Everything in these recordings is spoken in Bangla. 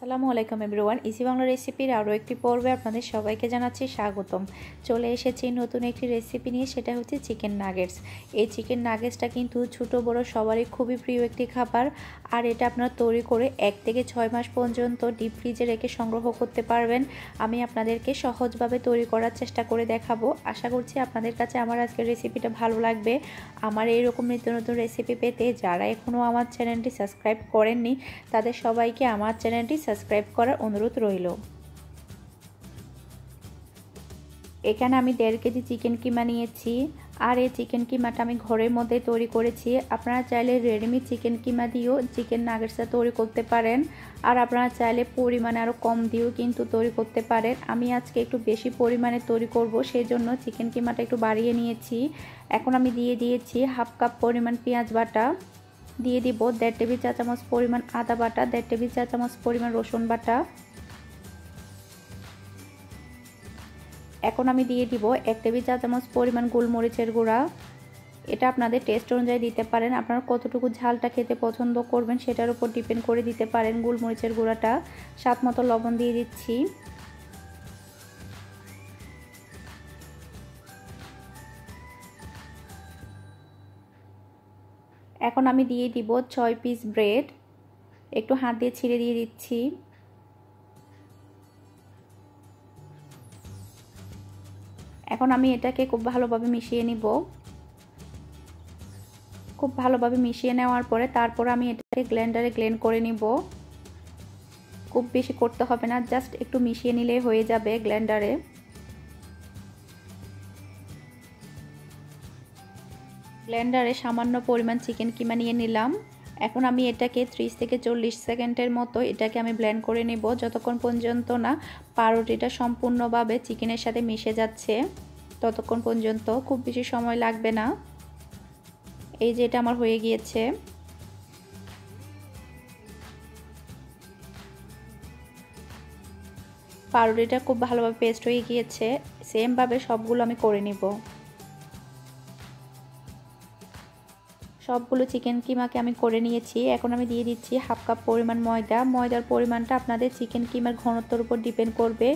আসসালামু আলাইকুম এভরিওয়ান, ইসি বাংলা রেসিপির আরও একটি পর্বে আপনাদের সবাইকে জানাচ্ছি স্বাগতম। চলে এসেছি নতুন একটি রেসিপি নিয়ে, সেটা হচ্ছে চিকেন নাগেটস এই চিকেন নাগেটসটা কিন্তু ছোট, বড়, সবারই খুবই প্রিয় একটি খাবার। আর এটা আপনারা তৈরি করে এক থেকে ছয় মাস পর্যন্ত ডিপ ফ্রিজে রেখে সংগ্রহ করতে পারবেন। আমি আপনাদেরকে সহজভাবে তৈরি করার চেষ্টা করে দেখাবো। আশা করছি আপনাদের কাছে আমার আজকের রেসিপিটা ভালো লাগবে। আমার এইরকম নিত্য নতুন রেসিপি পেতে যারা এখনও আমার চ্যানেলটি সাবস্ক্রাইব করেননি, তাদের সবাইকে আমার চ্যানেলটি সাবস্ক্রাইব করার অনুরোধ রইল। এখানে আমি দেড় কেজি চিকেন কিমা নিয়েছি। আর এই চিকেন কিমাটা আমি ঘরের মধ্যে তৈরি করেছি। আপনারা চাইলে রেডিমেড চিকেন কিমা দিয়েও চিকেন নাগেটসটা তৈরি করতে পারেন। আর আপনারা চাইলে পরিমাণে আরও কম দিয়েও কিন্তু তৈরি করতে পারেন। আমি আজকে একটু বেশি পরিমাণে তৈরি করব সেই জন্য চিকেন কিমাটা একটু বাড়িয়ে নিয়েছি। এখন আমি দিয়ে দিয়েছি হাফ কাপ পরিমাণ পেঁয়াজ বাটা। দিয়ে দিব দেড় টেবিল চা চামচ পরিমাণ আদা বাটা, দেড় টেবিল চা চামচ পরিমাণ রসুন বাটা। এখন আমি দিয়ে দিব এক টেবিল চা চামচ পরিমাণ গোলমরিচের গুঁড়া। এটা আপনাদের টেস্ট অনুযায়ী দিতে পারেন। আপনারা কতটুকু ঝালটা খেতে পছন্দ করবেন সেটার উপর ডিপেন্ড করে দিতে পারেন গোলমরিচের গুঁড়াটা। স্বাদ মতো লবণ দিয়ে দিচ্ছি। এখন আমি দিয়ে দিব ছয় পিস ব্রেড একটু হাত দিয়ে ছিঁড়ে দিয়ে দিচ্ছি। এখন আমি এটাকে খুব ভালোভাবে মিশিয়ে নিব। খুব ভালোভাবে মিশিয়ে নেওয়ার পরে তারপর আমি এটাকে গ্ল্যান্ডারে গ্লেন্ড করে নিব। খুব বেশি করতে হবে না, জাস্ট একটু মিশিয়ে নিলে হয়ে যাবে গ্ল্যান্ডারে ব্লেন্ডারে সামান্য পরিমাণ চিকেন কিমা নিয়ে নিলাম। এখন আমি এটাকে 30 থেকে চল্লিশ সেকেন্ডের মতো এটাকে আমি ব্লেন্ড করে নেব। যতক্ষণ পর্যন্ত না পাউরুটিটা সম্পূর্ণভাবে চিকেনের সাথে মিশে যাচ্ছে, ততক্ষণ পর্যন্ত খুব বেশি সময় লাগবে না। এই যে এটা আমার হয়ে গিয়েছে। পাউরুটিটা খুব ভালোভাবে পেস্ট হয়ে গিয়েছে। সেমভাবে সবগুলো আমি করে নিব। সবগুলো চিকেন কিমাকে আমি করে নিয়েছি। এখন আমি দিয়ে দিচ্ছি হাফ কাপ পরিমাণ ময়দা। ময়দার পরিমাণটা আপনাদের চিকেন কিমার ঘনত্বর উপর ডিপেন্ড করবে।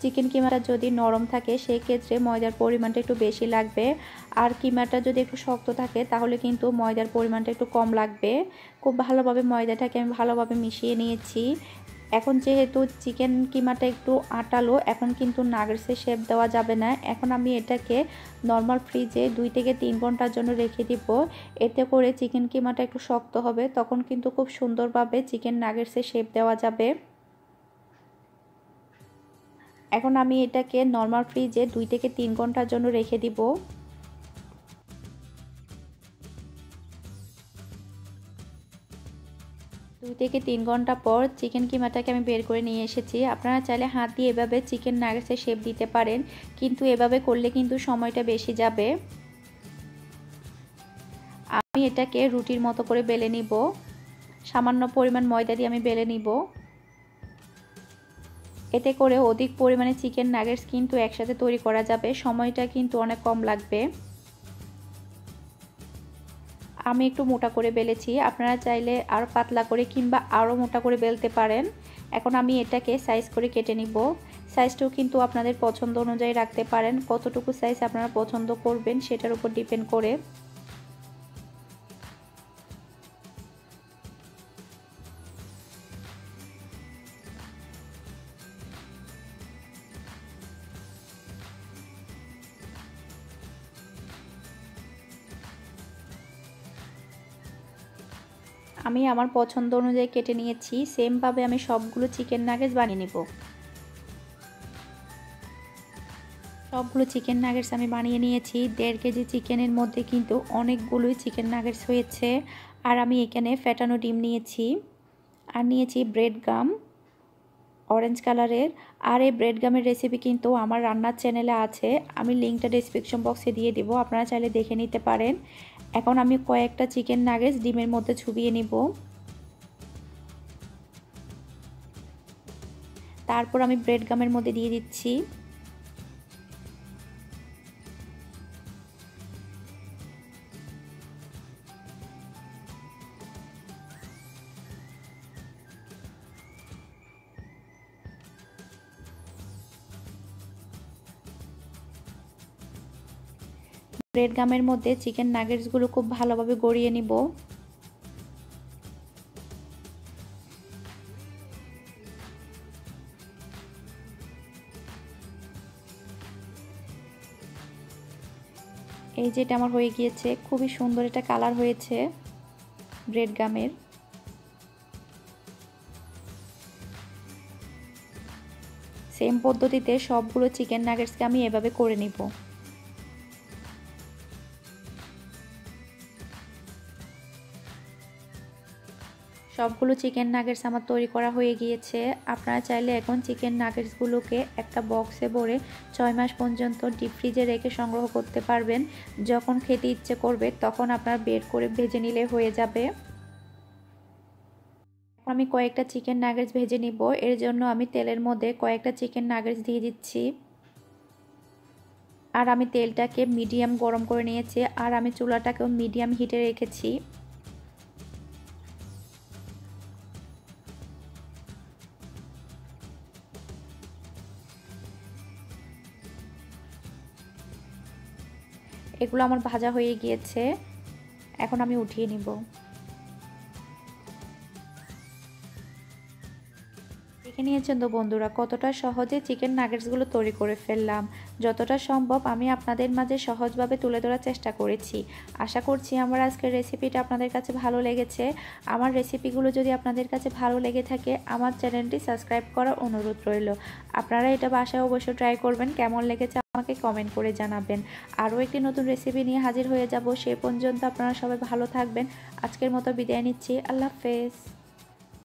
চিকেন কিমাটা যদি নরম থাকে সেই ক্ষেত্রে ময়দার পরিমাণটা একটু বেশি লাগবে। আর কিমাটা যদি একটু শক্ত থাকে, তাহলে কিন্তু ময়দার পরিমাণটা একটু কম লাগবে। খুব ভালোভাবে ময়দাটাকে আমি ভালোভাবে মিশিয়ে নিয়েছি। এখন যেহেতু চিকেন কিমাটা একটু আটালো, এখন কিন্তু নাগেটসে শেপ দেওয়া যাবে না। এখন আমি এটাকে নর্মাল ফ্রিজে দুই থেকে তিন ঘণ্টার জন্য রেখে দিব। এতে করে চিকেন কিমাটা একটু শক্ত হবে, তখন কিন্তু খুব সুন্দরভাবে চিকেন নাগেটসে শেপ দেওয়া যাবে। এখন আমি এটাকে নর্মাল ফ্রিজে দুই থেকে তিন ঘণ্টার জন্য রেখে দিব। দুই থেকে তিন ঘণ্টা পর চিকেন কিমাটাকে আমি বের করে নিয়ে এসেছি। আপনারা চাইলে হাত দিয়ে এভাবে চিকেন নাগেটসের শেপ দিতে পারেন, কিন্তু এভাবে করলে কিন্তু সময়টা বেশি যাবে। আমি এটাকে রুটির মতো করে বেলে নিব। সামান্য পরিমাণ ময়দা দিয়ে আমি বেলে নিব। এতে করে অধিক পরিমাণে চিকেন নাগেটস কিন্তু একসাথে তৈরি করা যাবে। সময়টা কিন্তু অনেক কম লাগবে। আমি একটু মোটা করে বেলেছি। আপনারা চাইলে আরও পাতলা করে কিংবা আরও মোটা করে বেলতে পারেন। এখন আমি এটাকে সাইজ করে কেটে নিব। সাইজটাও কিন্তু আপনাদের পছন্দ অনুযায়ী রাখতে পারেন। কতটুকু সাইজ আপনারা পছন্দ করবেন সেটার উপর ডিপেন্ড করে। আমি আমার পছন্দ অনুযায়ী কেটে নিয়েছি, সেমভাবে আমি সবগুলো চিকেন নাগেটস বানিয়ে নেব। সবগুলো চিকেন নাগেটস আমি বানিয়ে নিয়েছি। দেড় কেজি চিকেনের মধ্যে কিন্তু অনেকগুলোই চিকেন নাগেটস হয়েছে। আর আমি এখানে ফ্যাটানো ডিম নিয়েছি। আর নিয়েছি ব্রেড গাম কালারের আর এই ব্রেড গামের রেসিপি কিন্তু আমার রান্নার চ্যানেলে আছে। আমি লিঙ্কটা ডিসক্রিপশন বক্সে দিয়ে দিব, আপনারা চাইলে দেখে নিতে পারেন। এখন আমি কয়েকটা চিকেন নাগেটস ডিমের মধ্যে ছুবিয়ে নিব। তারপর আমি ব্রেড গামের মধ্যে দিয়ে দিচ্ছি। ব্রেড গামের মধ্যে চিকেন নাগেটসগুলো খুব ভালোভাবে গড়িয়ে নিব। এই যে এটা আমার হয়ে গিয়েছে, খুবই সুন্দর এটা কালার হয়েছে ব্রেড গামের। সেম পদ্ধতিতে সবগুলো চিকেন নাগেটসকে আমি এভাবে করে নিব। সবগুলো চিকেন নাগেটস আমার তৈরি করা হয়ে গিয়েছে। আপনারা চাইলে এখন চিকেন নাগেটসগুলোকে একটা বক্সে ভরে ছয় মাস পর্যন্ত ডিপ ফ্রিজে রেখে সংগ্রহ করতে পারবেন। যখন খেতে ইচ্ছে করবে, তখন আপনার বের করে ভেজে নিলে হয়ে যাবে। আমি কয়েকটা চিকেন নাগেটস ভেজে নিব। এর জন্য আমি তেলের মধ্যে কয়েকটা চিকেন নাগেটস দিয়ে দিচ্ছি। আর আমি তেলটাকে মিডিয়াম গরম করে নিয়েছি। আর আমি চুলাটাকেও মিডিয়াম হিটে রেখেছি। এগুলো আমার ভাজা হয়ে গিয়েছে। এখন আমি উঠিয়ে নিব। দেখে নিয়েছেন তো বন্ধুরা, কতটা সহজে চিকেন নাগেটসগুলো তৈরি করে ফেললাম। যতটা সম্ভব আমি আপনাদের মাঝে সহজভাবে তুলে ধরার চেষ্টা করেছি। আশা করছি আমার আজকের রেসিপিটা আপনাদের কাছে ভালো লেগেছে। আমার রেসিপিগুলো যদি আপনাদের কাছে ভালো লেগে থাকে, আমার চ্যানেলটি সাবস্ক্রাইব করার অনুরোধ রইল। আপনারা এটা বাসায় অবশ্যই ট্রাই করবেন, কেমন লেগেছে আমাকে কমেন্ট করে জানাবেন। আরও একটি নতুন রেসিপি নিয়ে হাজির হয়ে যাব। সে পর্যন্ত আপনারা সবাই ভালো থাকবেন। আজকের মতো বিদায় নিচ্ছি। আল্লাহ হাফেজ।